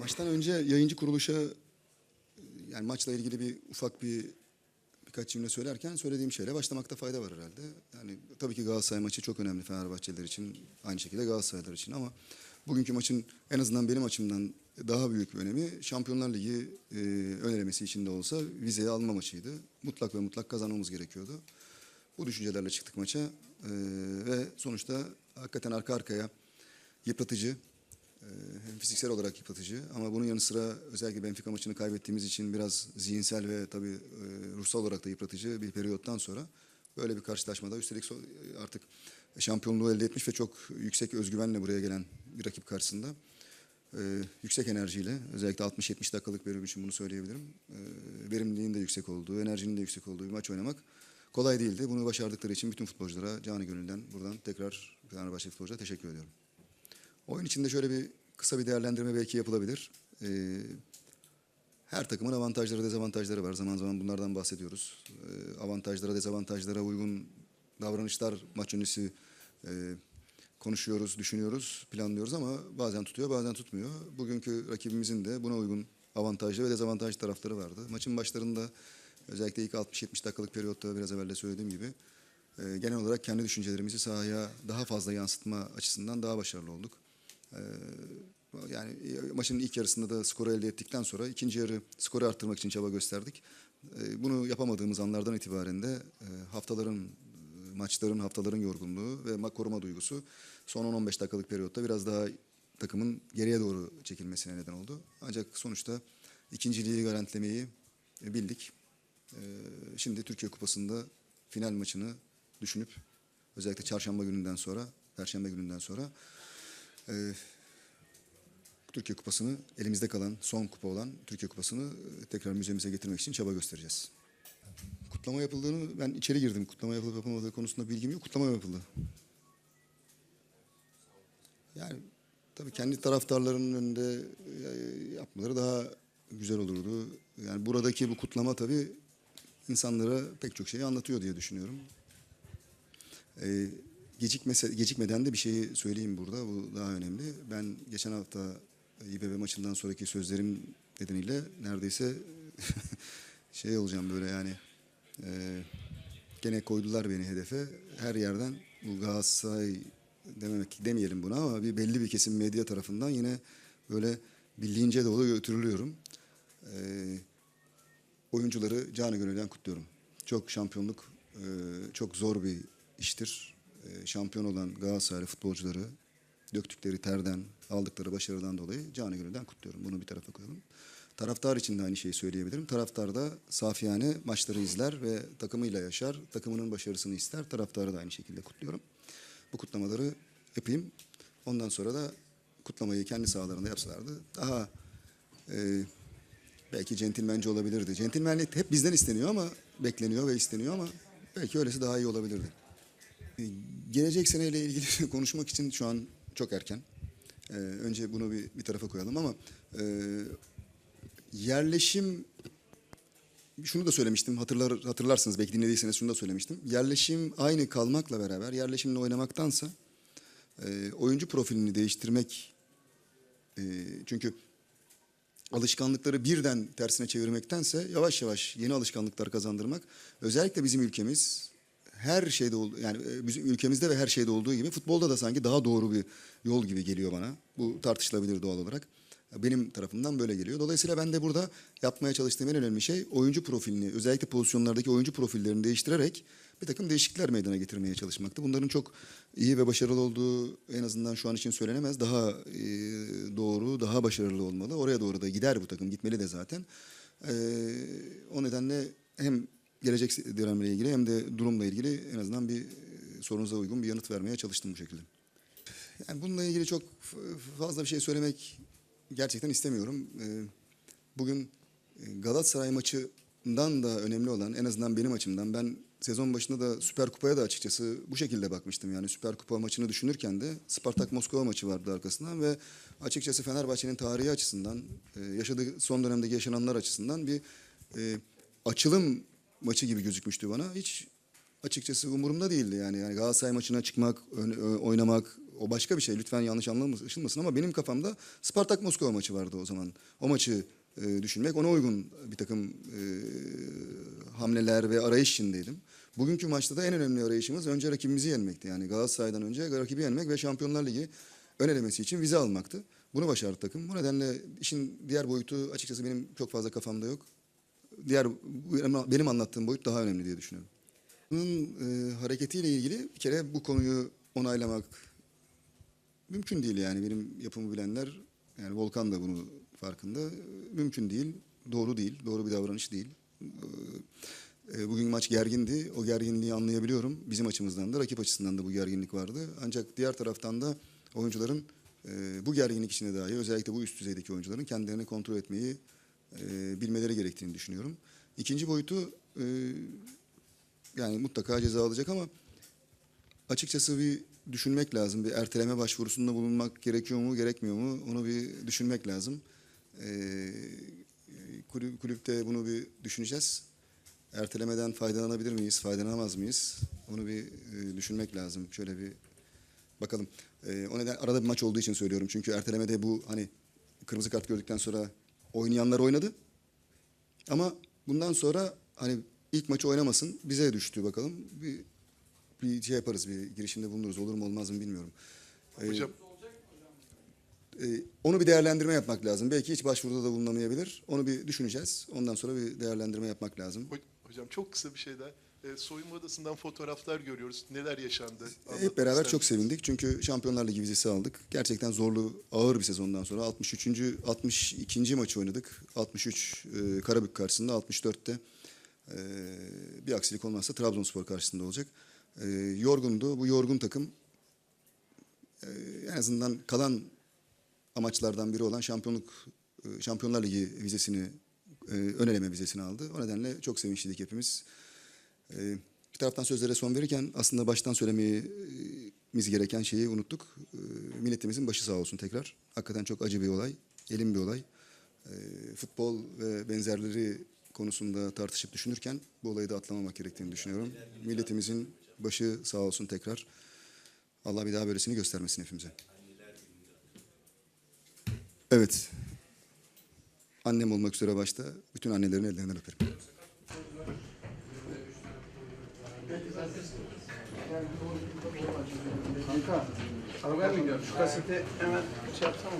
Maçtan önce yayıncı kuruluşa yani maçla ilgili bir ufak bir birkaç cümle söylerken söylediğim şeyle başlamakta fayda var herhalde. Yani tabii ki Galatasaray maçı çok önemli Fenerbahçeliler için, aynı şekilde Galatasaraylılar için ama bugünkü maçın en azından benim açımdan daha büyük bir önemi Şampiyonlar Ligi e, ön elemesi içinde olsa vizeyi alma maçıydı. Mutlak ve mutlak kazanmamız gerekiyordu. Bu düşüncelerle çıktık maça e, ve sonuçta hakikaten arka arkaya yıpratıcı, hem fiziksel olarak yıpratıcı ama bunun yanı sıra özellikle Benfica maçını kaybettiğimiz için biraz zihinsel ve tabii e, ruhsal olarak da yıpratıcı bir periyottan sonra böyle bir karşılaşmada üstelik so- artık şampiyonluğu elde etmiş ve çok yüksek özgüvenle buraya gelen bir rakip karşısında e, yüksek enerjiyle özellikle 60-70 dakikalık bölüm için bunu söyleyebilirim. E, verimliliğin de yüksek olduğu, enerjinin de yüksek olduğu bir maç oynamak kolay değildi. Bunu başardıkları için bütün futbolculara canı gönülden buradan tekrar Fenerbahçe futbolculara teşekkür ediyorum. Oyun içinde şöyle bir kısa bir değerlendirme belki yapılabilir. Ee, her takımın avantajları, dezavantajları var. Zaman zaman bunlardan bahsediyoruz. Ee, avantajlara, dezavantajlara uygun davranışlar maç öncesi e, konuşuyoruz, düşünüyoruz, planlıyoruz ama bazen tutuyor, bazen tutmuyor. Bugünkü rakibimizin de buna uygun avantajlı ve dezavantajlı tarafları vardı. Maçın başlarında özellikle ilk 60-70 dakikalık periyotta biraz evvel de söylediğim gibi e, genel olarak kendi düşüncelerimizi sahaya daha fazla yansıtma açısından daha başarılı olduk. Ee, yani maçın ilk yarısında da skoru elde ettikten sonra ikinci yarı skoru arttırmak için çaba gösterdik. Ee, Bunu yapamadığımız anlardan itibaren de e, haftaların, e, maçların, haftaların yorgunluğu ve ma- koruma duygusu son 10-15 dakikalık periyotta biraz daha takımın geriye doğru çekilmesine neden oldu. Ancak sonuçta ikinciliği garantilemeyi e, bildik. Ee, Şimdi Türkiye Kupası'nda final maçını düşünüp özellikle çarşamba gününden sonra, perşembe gününden sonra ee, Türkiye Kupası'nı elimizde kalan son kupa olan Türkiye Kupası'nı e, tekrar müzemize getirmek için çaba göstereceğiz. Kutlama yapıldığını ben içeri girdim. Kutlama yapılıp yapılmadığı konusunda bilgim yok. Kutlama yapıldı. Yani tabii kendi taraftarlarının önünde e, yapmaları daha güzel olurdu. Yani buradaki bu kutlama tabii insanlara pek çok şeyi anlatıyor diye düşünüyorum. Ee, gecikmese, gecikmeden de bir şeyi söyleyeyim burada. Bu daha önemli. Ben geçen hafta İBB maçından sonraki sözlerim nedeniyle neredeyse şey olacağım böyle yani e, gene koydular beni hedefe. Her yerden bu Galatasaray dememek demeyelim buna ama bir belli bir kesim medya tarafından yine böyle bildiğince doğru götürülüyorum. Ee, oyuncuları canı gönülden kutluyorum. Çok şampiyonluk e, çok zor bir iştir. E, şampiyon olan Galatasaray futbolcuları döktükleri terden, aldıkları başarıdan dolayı canı gönülden kutluyorum. Bunu bir tarafa koyalım. Taraftar için de aynı şeyi söyleyebilirim. Taraftar da safiyane maçları izler ve takımıyla yaşar. Takımının başarısını ister. Taraftarı da aynı şekilde kutluyorum. Bu kutlamaları yapayım. Ondan sonra da kutlamayı kendi sahalarında yapsalardı daha e, belki centilmence olabilirdi. Centilmenlik hep bizden isteniyor ama bekleniyor ve isteniyor ama belki öylesi daha iyi olabilirdi. Gelecek seneyle ilgili konuşmak için şu an çok erken. E, önce bunu bir, bir tarafa koyalım ama e, yerleşim şunu da söylemiştim hatırlar hatırlarsınız belki dinlediyseniz şunu da söylemiştim. Yerleşim aynı kalmakla beraber yerleşimle oynamaktansa e, oyuncu profilini değiştirmek e, çünkü alışkanlıkları birden tersine çevirmektense yavaş yavaş yeni alışkanlıklar kazandırmak özellikle bizim ülkemiz her şeyde oldu yani e, bizim ülkemizde ve her şeyde olduğu gibi futbolda da sanki daha doğru bir yol gibi geliyor bana. Bu tartışılabilir doğal olarak. Benim tarafımdan böyle geliyor. Dolayısıyla ben de burada yapmaya çalıştığım en önemli şey oyuncu profilini, özellikle pozisyonlardaki oyuncu profillerini değiştirerek bir takım değişiklikler meydana getirmeye çalışmaktı. Bunların çok iyi ve başarılı olduğu en azından şu an için söylenemez. Daha e, doğru, daha başarılı olmalı. Oraya doğru da gider bu takım, gitmeli de zaten. E, o nedenle hem gelecek dönemle ilgili hem de durumla ilgili en azından bir e, sorunuza uygun bir yanıt vermeye çalıştım bu şekilde. Yani bununla ilgili çok fazla bir şey söylemek gerçekten istemiyorum. Ee, Bugün e, Galatasaray maçından da önemli olan en azından benim açımdan ben sezon başında da Süper Kupa'ya da açıkçası bu şekilde bakmıştım. Yani Süper Kupa maçını düşünürken de Spartak Moskova maçı vardı arkasından ve açıkçası Fenerbahçe'nin tarihi açısından e, yaşadığı son dönemdeki yaşananlar açısından bir e, açılım maçı gibi gözükmüştü bana. Hiç açıkçası umurumda değildi yani. Yani Galatasaray maçına çıkmak, oynamak, o başka bir şey. Lütfen yanlış anlaşılmasın ama benim kafamda Spartak Moskova maçı vardı o zaman. O maçı e, düşünmek, ona uygun bir takım e, hamleler ve arayış içindeydim. Bugünkü maçta da en önemli arayışımız önce rakibimizi yenmekti. Yani Galatasaray'dan önce rakibi yenmek ve Şampiyonlar Ligi ön elemesi için vize almaktı. Bunu başardı takım. Bu nedenle işin diğer boyutu açıkçası benim çok fazla kafamda yok. Diğer benim anlattığım boyut daha önemli diye düşünüyorum. Bunun e, hareketiyle ilgili bir kere bu konuyu onaylamak mümkün değil yani. Benim yapımı bilenler yani Volkan da bunu farkında. Mümkün değil doğru değil doğru bir davranış değil. E, bugün maç gergindi. O gerginliği anlayabiliyorum. Bizim açımızdan da rakip açısından da bu gerginlik vardı. Ancak diğer taraftan da oyuncuların e, bu gerginlik içinde dahi özellikle bu üst düzeydeki oyuncuların kendilerini kontrol etmeyi e, bilmeleri gerektiğini düşünüyorum İkinci boyutu e, yani mutlaka ceza alacak ama açıkçası bir düşünmek lazım. Bir erteleme başvurusunda bulunmak gerekiyor mu, gerekmiyor mu? Onu bir düşünmek lazım. Ee, kulüp, kulüpte bunu bir düşüneceğiz. Ertelemeden faydalanabilir miyiz, faydalanamaz mıyız? Onu bir e, düşünmek lazım. Şöyle bir bakalım. O neden arada bir maç olduğu için söylüyorum. Çünkü ertelemede bu hani kırmızı kart gördükten sonra oynayanlar oynadı. Ama bundan sonra hani ilk maçı oynamasın bize düştü bakalım. Bir bir şey yaparız, bir girişimde bulunuruz. Olur mu olmaz mı bilmiyorum. Ee, Hocam e, onu bir değerlendirme yapmak lazım. Belki hiç başvuruda da bulunamayabilir. Onu bir düşüneceğiz. Ondan sonra bir değerlendirme yapmak lazım. ho- hocam çok kısa bir şey daha. Ee, soyunma odasından fotoğraflar görüyoruz. Neler yaşandı? Hep beraber çok sevindik. Çünkü Şampiyonlar Ligi vizesi aldık. Gerçekten zorlu, ağır bir sezondan sonra 63. 62. maçı oynadık. 63 e, Karabük karşısında, 64'te e, bir aksilik olmazsa Trabzonspor karşısında olacak. E, yorgundu. Bu yorgun takım e, en azından kalan amaçlardan biri olan şampiyonluk e, Şampiyonlar Ligi vizesini e, ön eleme vizesini aldı. O nedenle çok sevinçliydik hepimiz. E, bir taraftan sözlere son verirken aslında baştan söylememiz gereken şeyi unuttuk. E, milletimizin başı sağ olsun tekrar. Hakikaten çok acı bir olay, elin bir olay. E, futbol ve benzerleri konusunda tartışıp düşünürken bu olayı da atlamamak gerektiğini düşünüyorum. Milletimizin başı sağ olsun tekrar. Allah bir daha böylesini göstermesin hepimize. Evet. Annem olmak üzere başta bütün annelerin ellerinden öperim. Kanka, arabaya mı gidiyorsun? Şu kaseti hemen şey yapsana.